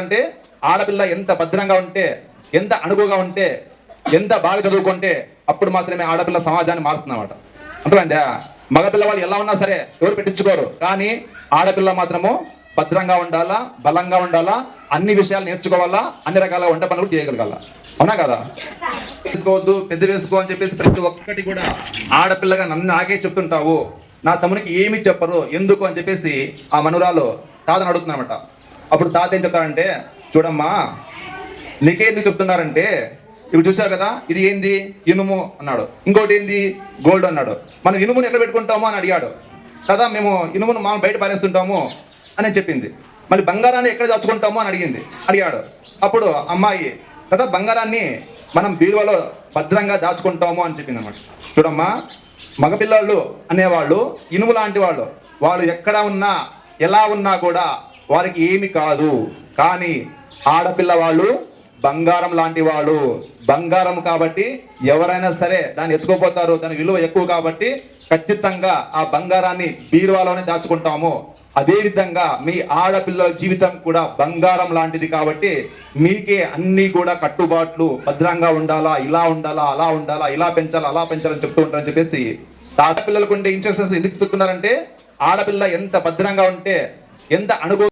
అంటే ఆడపిల్ల ఎంత భద్రంగా ఉంటే ఎంత అణుగుగా ఉంటే ఎంత బాగా చదువుకుంటే అప్పుడు మాత్రమే ఆడపిల్ల సమాజాన్ని మారుస్తుందన్నమాట. అంతేందా మగపిల్ల వాళ్ళు ఎలా ఉన్నా సరే ఎవరు పెట్టించుకోరు. కానీ ఆడపిల్ల మాత్రము భద్రంగా ఉండాలా బలంగా ఉండాలా అన్ని విషయాలు నేర్చుకోవాలా అన్ని రకాల వంట పనులు చేయగలగాల. అవునా కదా? వేసుకోవద్దు పెద్ద వేసుకో అని చెప్పేసి ప్రతి ఒక్కటి కూడా ఆడపిల్లగా నన్ను నాకే చెప్తుంటావు. నా తమ్మునికి ఏమి చెప్పరు. ఎందుకు అని చెప్పేసి ఆ మనురాలు కాదని అడుగుతున్నమాట అప్పుడు తాత ఏం చెప్తారంటే చూడమ్మా నీకేంది చెప్తున్నారంటే ఇప్పుడు చూసావు కదా ఇది ఏంది? ఇనుము అన్నాడు. ఇంకోటి ఏంది? గోల్డ్ అన్నాడు. మనం ఇనుమును ఎక్కడ పెట్టుకుంటామో? అని అడిగాడు. కదా మేము ఇనుమును మనం బయట పారేస్తుంటాము అని చెప్పింది. మళ్ళీ బంగారాన్ని ఎక్కడ దాచుకుంటాము? అని అడిగింది. అడిగాడు. అప్పుడు అమ్మాయి కదా బంగారాన్ని మనం బీరువాలో భద్రంగా దాచుకుంటాము అని చెప్పింది అనమాట చూడమ్మా మగపిల్లలు అనేవాళ్ళు ఇనుము లాంటి వాళ్ళు వాళ్ళు ఎక్కడ ఉన్నా ఎలా ఉన్నా కూడా వారికి ఏమి కాదు. కానీ ఆడపిల్ల వాళ్ళు బంగారం లాంటి వాళ్ళు. బంగారం కాబట్టి ఎవరైనా సరే దాన్ని ఎత్తుకోపోతారు. దాని విలువ ఎక్కువ కాబట్టి ఖచ్చితంగా ఆ బంగారాన్ని బీరువాలోనే దాచుకుంటాము. అదే విధంగా మీ ఆడపిల్లల జీవితం కూడా బంగారం లాంటిది కాబట్టి మీకే అన్నీ కూడా కట్టుబాట్లు భద్రంగా ఉండాలా ఇలా ఉండాలా అలా ఉండాలా ఇలా పెంచాలా అలా పెంచాలని చెప్తూ ఉంటారని చెప్పేసి ఆడపిల్లలకు ఉండే ఇన్స్ట్రక్షన్స్ ఎందుకు చెప్తున్నారంటే ఆడపిల్ల ఎంత భద్రంగా ఉంటే ఎంత అణుగు